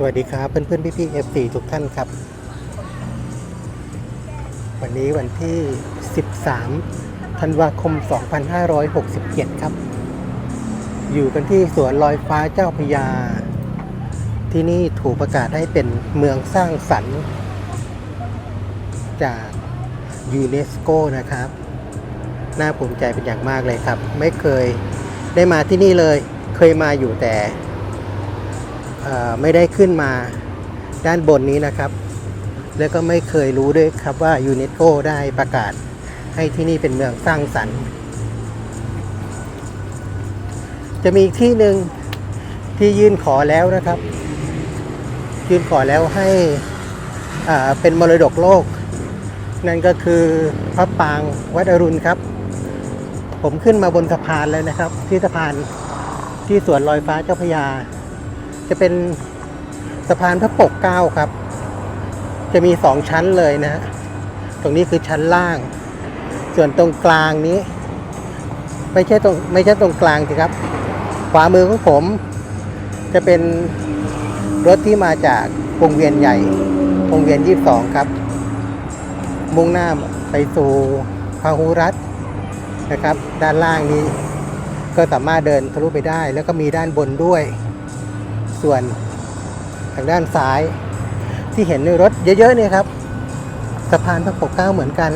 สวัสดีครับเพื่อนเพื่อนพี่พี่เอฟซีทุกท่านครับ วันนี้วันที่ 13 ธันวาคม 2567 ครับ อยู่กันที่สวนลอยฟ้าเจ้าพยา ที่นี่ถูกประกาศให้เป็นเมืองสร้างสรรค์ จากยูเนสโกนะครับ น่าภูมิใจเป็นอย่างมากเลยครับ ไม่เคยได้มาที่นี่เลยเคยมาอยู่แต่ ไม่ได้ขึ้นมาด้านบนนี้นะครับ แล้วก็ไม่เคยรู้ด้วยครับว่ายูเนสโกได้ประกาศให้ที่นี่เป็นเมืองสร้างสรรค์ จะมีอีกที่หนึ่งที่ยื่นขอแล้วนะครับ ยื่นขอแล้วให้เป็นมรดกโลก นั่นก็คือพระปางวัดอรุณครับ ผมขึ้นมาบนสะพานแล้วนะครับ ที่สะพานที่สวนลอยฟ้าเจ้าพยา จะเป็นสะพานพระปกเก้าครับ จะมีสองชั้นเลยนะฮะตรงนี้คือชั้นล่าง ส่วนตรงกลางนี้ ไม่ใช่ตรงไม่ใช่ตรงกลางสิครับ ขวามือของผม จะเป็นรถที่มาจากวงเวียนใหญ่วงเวียน22ครับ มุ่งหน้าไปสู่พาหุรัตนะครับ ด้านล่างนี้ก็สามารถเดินทะลุไปได้ แล้วก็มีด้านบนด้วย ส่วนทางด้านซ้ายที่เห็นในรถเยอะๆเนี่ยครับ สะพานพระปกเกล้าเหมือนกัน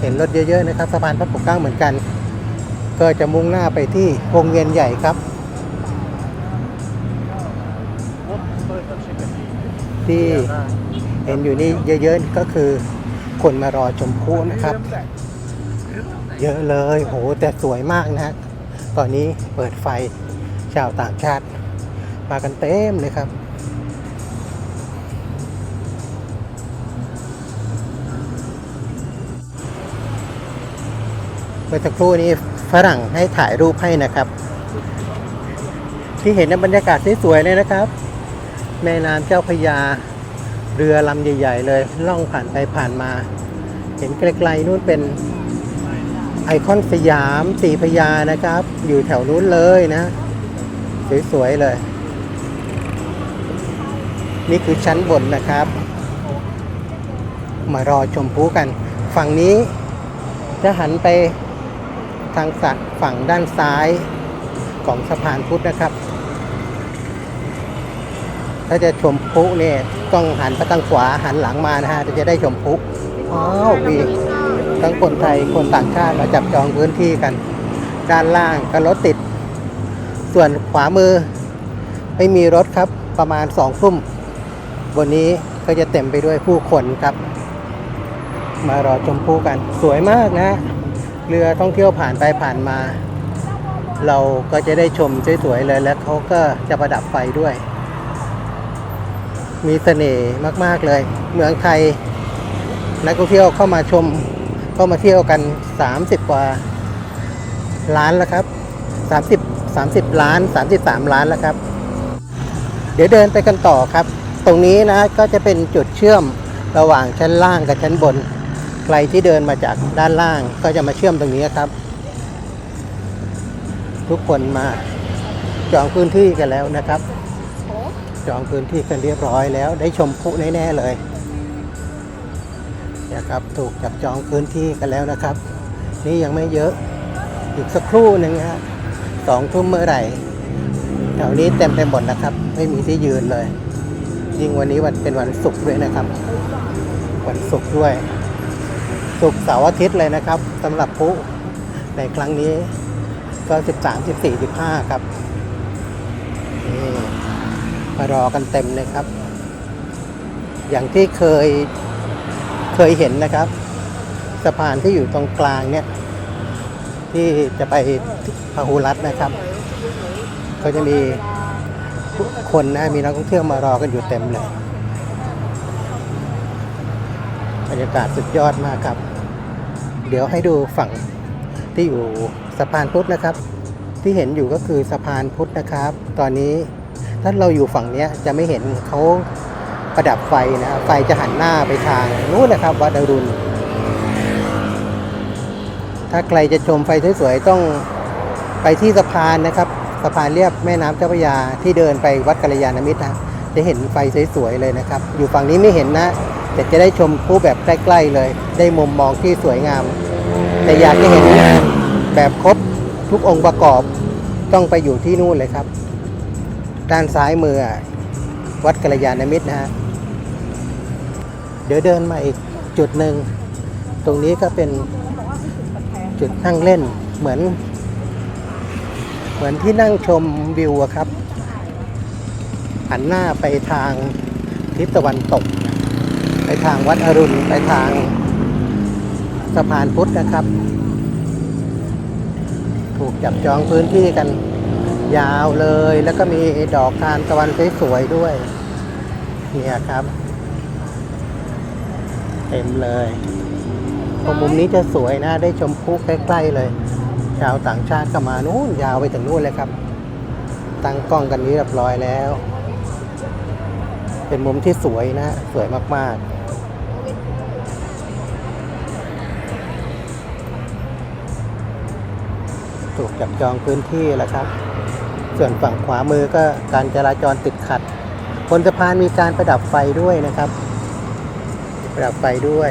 เห็นรถเยอะๆนะครับ สะพานพระปกเกล้าเหมือนกัน ก็จะมุ่งหน้าไปที่วงเวียนใหญ่ครับ ที่เห็นอยู่นี่เยอะๆก็คือคนมารอชมพลุนะครับ เยอะเลยโหแต่สวยมากนะฮะ ตอนนี้เปิดไฟชาวต่างชาติมากันเต็มเลยครับ เมื่อสักครู่นี้ฝรั่งให้ถ่ายรูปให้นะครับ ที่เห็นในบรรยากาศสวยๆเลยนะครับ แม่น้ำเจ้าพยา เรือลำใหญ่ ๆ เลยล่องผ่านไปผ่านมา เห็นไกลๆนู่นเป็น ไอคอนสยามสีพระยานะครับ อยู่แถวนู้นเลยนะ สวยๆเลย นี่คือชั้นบนนะครับ มารอชมพลุกัน ฝั่งนี้จะหันไปทางสักฝั่งด้านซ้ายของสะพานพุทธนะครับ ถ้าจะชมพุเนี่ยต้องหันไปทางขวาหันหลังมานะฮะจะได้ชมพุอ้าวมี ทั้งคนไทยคนต่างชาติมาจับจองพื้นที่กัน ด้านล่างก็รถติด ส่วนขวามือ ไม่มีรถครับประมาณสองทุ่มบนนี้ก็จะเต็มไปด้วยผู้คนครับ มารอชมพลุกันสวยมากนะ เรือท่องเที่ยวผ่านไปผ่านมา เราก็จะได้ชมสวยๆเลยแล้วเขาก็จะประดับไฟด้วย มีเสน่ห์มากๆเลย เมืองไทยนักท่องเที่ยวเข้ามาชม เข้ามาเที่ยวกัน 30 กว่าล้านแล้วครับ 30 30 ล้าน 33 ล้านแล้วครับ เดี๋ยวเดินไปกันต่อครับ ตรงนี้นะก็จะเป็นจุดเชื่อมระหว่างชั้นล่างกับชั้นบน ใครที่เดินมาจากด้านล่างก็จะมาเชื่อมตรงนี้ครับ ทุกคนมาจองพื้นที่กันแล้วนะครับ จองพื้นที่กันเรียบร้อยแล้ว ได้ชมพุแน่ๆเลย นะครับถูกจับจองพื้นที่กันแล้วนะครับ นี่ยังไม่เยอะอีกสักครู่หนึ่งฮะสองทุ่มเมื่อไหร่แถวนี้เต็มไปหมดนะครับ ไม่มีที่ยืนเลย ยิ่งวันนี้วันเป็นวันศุกร์ด้วยนะครับ วันศุกร์ด้วยศุกร์เสาร์อาทิตย์เลยนะครับสำหรับพลุในครั้งนี้ก็13 14 15ครับนี่มารอกันเต็มเลยครับ อย่างที่เคย เคยเห็นนะครับ สะพานที่อยู่ตรงกลางเนี่ย ที่จะไปพาหุรัตนะครับ ก็จะมีคนนะมีนักท่องเที่ยวมารอกันอยู่เต็มเลยบรรยากาศสุดยอดมากครับ เดี๋ยวให้ดูฝั่งที่อยู่สะพานพุทธนะครับ ที่เห็นอยู่ก็คือสะพานพุทธนะครับ ตอนนี้ถ้าเราอยู่ฝั่งนี้จะไม่เห็นเขา ประดับไฟนะไฟจะหันหน้าไปทางนู้นนะครับ วัดอรุณ ถ้าใครจะชมไฟสวยๆต้องไปที่สะพานนะครับ สะพานเรียบแม่น้ำเจ้าพระยาที่เดินไปวัดกัลยาณมิตรนะจะเห็นไฟสวยๆเลยนะครับ อยู่ฝั่งนี้ไม่เห็นนะ แต่จะได้ชมผู้แบบใกล้ๆเลย ได้มุมมองที่สวยงาม แต่อยากจะเห็นแบบครบทุกองค์ประกอบต้องไปอยู่ที่นู่นเลยครับ ด้านซ้ายมือวัดกัลยาณมิตรนะฮะ เดี๋ยวเดินมาอีกจุดหนึ่ง ตรงนี้ก็เป็นจุดนั่งเล่นเหมือน เหมือนที่นั่งชมวิวครับ หันหน้าไปทางทิศตะวันตก ไปทางวัดอรุณ ไปทางสะพานพุทธนะครับ ถูกจับจองพื้นที่กันยาวเลย แล้วก็มีดอกทานตะวันสวยๆด้วย เนี่ยครับ ต็มเลยตรงมุมนี้จะสวยนะ ได้ชมพุใกล้ๆเลย ชาวต่างชาติก็มานู้นยาวไปถึงนู่นเลยครับ ตั้งกล้องกันนี้เรียบร้อยแล้ว เป็นมุมที่สวยนะ สวยมากๆถูกจับจองพื้นที่แล้วครับ ส่วนฝั่งขวามือก็การจราจรติดขัด บนสะพานมีการประดับไฟด้วยนะครับ ประดับไฟด้วย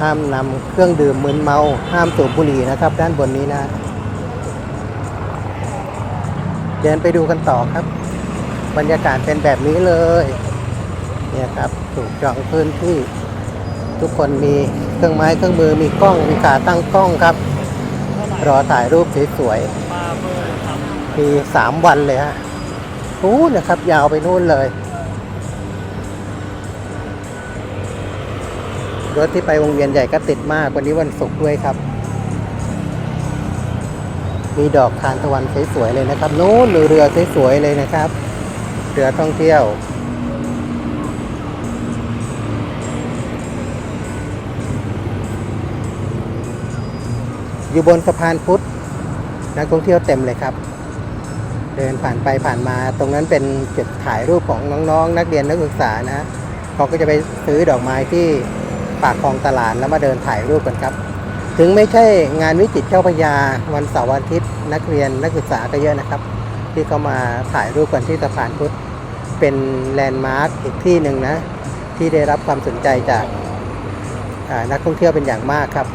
ห้ามนำเครื่องดื่มมึนเมา ห้ามสูบบุหรี่นะครับ ด้านบนนี้นะ เดินไปดูกันต่อครับ บรรยากาศเป็นแบบนี้เลย เนี่ยครับถูกจองพื้นที่ ทุกคนมีเครื่องไม้เครื่องมือมีกล้องมีขาตั้งกล้องครับ รอถ่ายรูปสวยๆมีสามวันเลยฮะนู้นนะครับ ยาวไปนู่นเลย รถที่ไปวงเวียนใหญ่ก็ติดมากวันนี้วันศุกร์ด้วยครับ มีดอกทานตะวันสวยๆเลยนะครับนู้นเรือสวยๆเลยนะครับ เรือท่องเที่ยวอยู่บนสะพานพุทธนักท่องเที่ยวเต็มเลยครับ เดินผ่านไปผ่านมา ตรงนั้นเป็นจุดถ่ายรูปของน้องๆนักเรียนนักศึกษานะเขาก็จะไปซื้อดอกไม้ที่ ปากคลองตลาดแล้วมาเดินถ่ายรูปกันครับ ถึงไม่ใช่งานวิจิตรเจ้าพยาวันเสาร์วันอาทิตย์ นักเรียนนักศึกษาก็เยอะนะครับ ที่เขามาถ่ายรูปกันที่สะพานพุทธเป็นแลนด์มาร์คอีกที่หนึ่งนะ ที่ได้รับความสนใจจากนักท่องเที่ยวเป็นอย่างมากครับ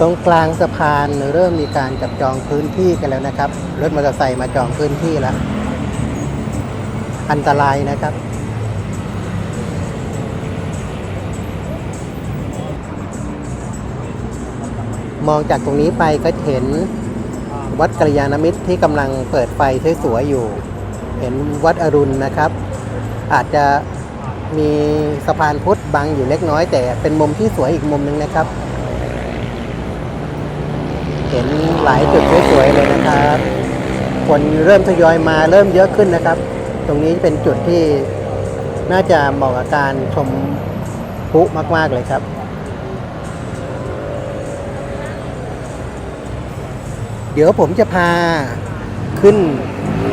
ตรงกลางสะพานเริ่มมีการจับจองพื้นที่กันแล้วนะครับ รถมอเตอร์ไซค์มาจองพื้นที่แล้ว อันตรายนะครับ มองจากตรงนี้ไปก็เห็นวัดกัลยาณมิตรที่กำลังเปิดไฟสวยๆอยู่ เห็นวัดอรุณนะครับ อาจจะมีสะพานพุทธบังอยู่เล็กน้อยแต่เป็นมุมที่สวยอีกมุมหนึ่งนะครับ เห็นหลายจุดสวยๆเลยนะครับคนเริ่มทยอยมาเริ่มเยอะขึ้นนะครับ ตรงนี้เป็นจุดที่น่าจะเหมาะกับการชมพุมาก ๆ เลยครับ เดี๋ยวผมจะพาขึ้น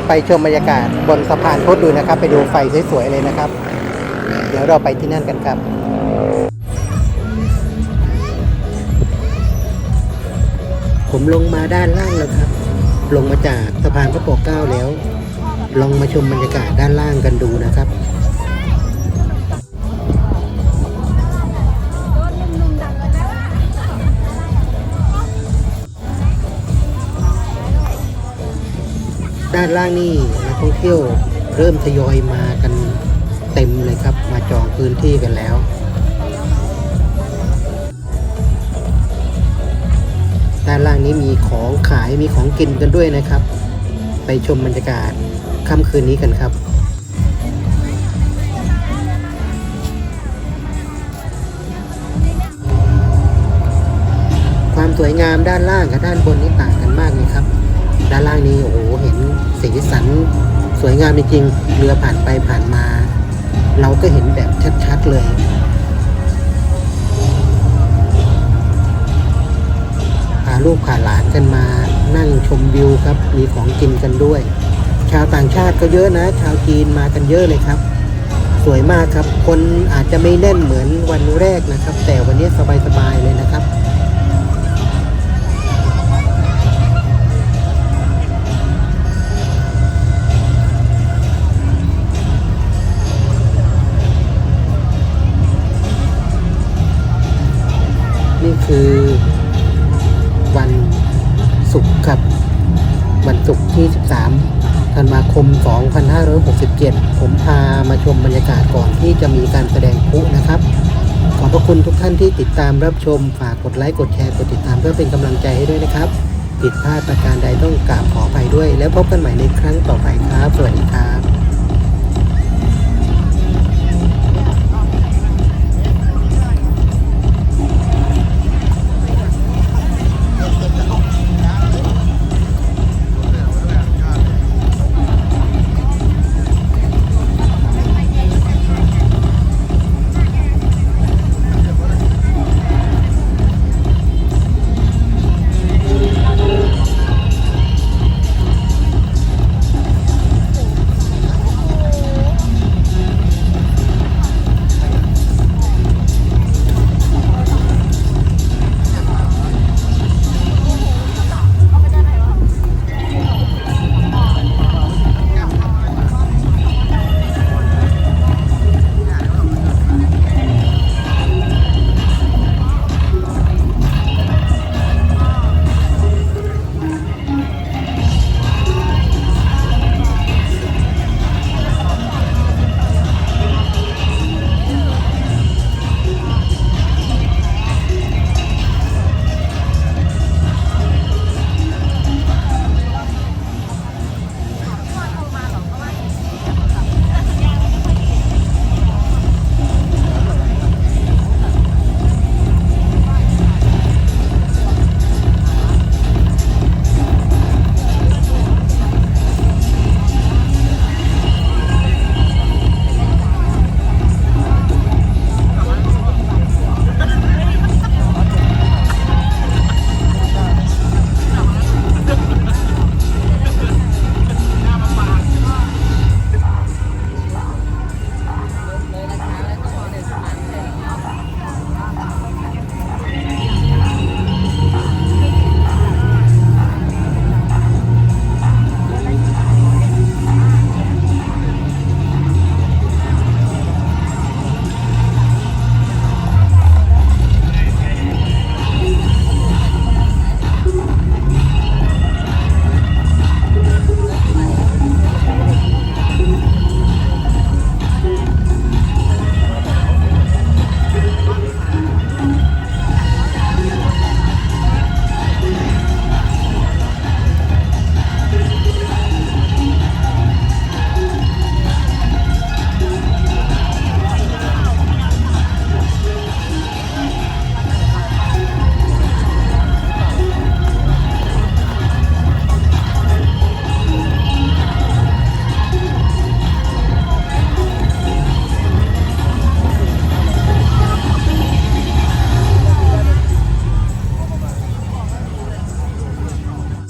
ไปชมบรรยากาศบนสะพานพุทธดูนะครับ ไปดูไฟสวยๆเลยนะครับ เดี๋ยวเราไปที่นั่นกันครับ ผมลงมาด้านล่างแล้วครับ ลงมาจากสะพานพระปกเกล้าแล้ว ลองมาชมบรรยากาศด้านล่างกันดูนะครับด้านล่างนี่นักท่องเที่ยวเริ่มทยอยมากันเต็มเลยครับ มาจองพื้นที่กันแล้ว ด้านล่างนี้มีของขายมีของกินกันด้วยนะครับ ไปชมบรรยากาศค่ำคืนนี้กันครับความสวยงามด้านล่างกับด้านบนนี่ต่างกันมากเลยครับ ด้านล่างนี้โอ้โหเห็นสีสัน สวยงามจริงๆเรือผ่านไปผ่านมา เราก็เห็นแบบชัดๆเลย ลูกขาหลานกันมานั่งชมวิวครับ มีของกินกันด้วย ชาวต่างชาติก็เยอะนะ ชาวจีนมากันเยอะเลยครับ สวยมากครับ คนอาจจะไม่แน่นเหมือนวันแรกนะครับ แต่วันนี้สบายๆเลยนะครับ ระคุณทุกท่านที่ติดตามรับชม ฝากกดไลค์ กดแชร์ กดติดตามเพื่อเป็นกำลังใจให้ด้วยนะครับ ผิดพลาดประการใดต้องกราบขออภัยด้วย แล้วพบกันใหม่ในครั้งต่อไปครับ สวัสดีครับ